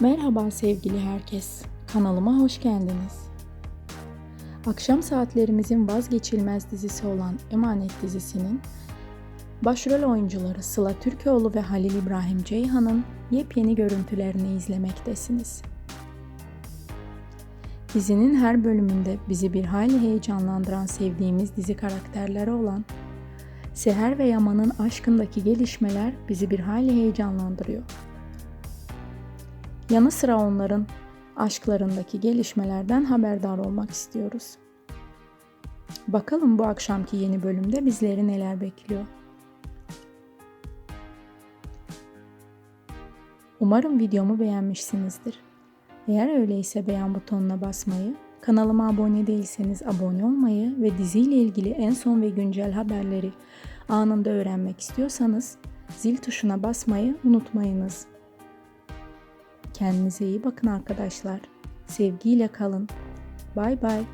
Merhaba sevgili herkes. Kanalıma hoş geldiniz. Akşam saatlerimizin vazgeçilmez dizisi olan Emanet dizisinin başrol oyuncuları Sıla Türkoğlu ve Halil İbrahim Ceyhan'ın yepyeni görüntülerini izlemektesiniz. Dizinin her bölümünde bizi bir hayli heyecanlandıran sevdiğimiz dizi karakterleri olan Seher ve Yaman'ın aşkındaki gelişmeler bizi bir hayli heyecanlandırıyor. Yanı sıra onların aşklarındaki gelişmelerden haberdar olmak istiyoruz. Bakalım bu akşamki yeni bölümde bizleri neler bekliyor. Umarım videomu beğenmişsinizdir. Eğer öyleyse beğen butonuna basmayı, kanalıma abone değilseniz abone olmayı ve diziyle ilgili en son ve güncel haberleri anında öğrenmek istiyorsanız zil tuşuna basmayı unutmayınız. Kendinize iyi bakın arkadaşlar. Sevgiyle kalın. Bay bay.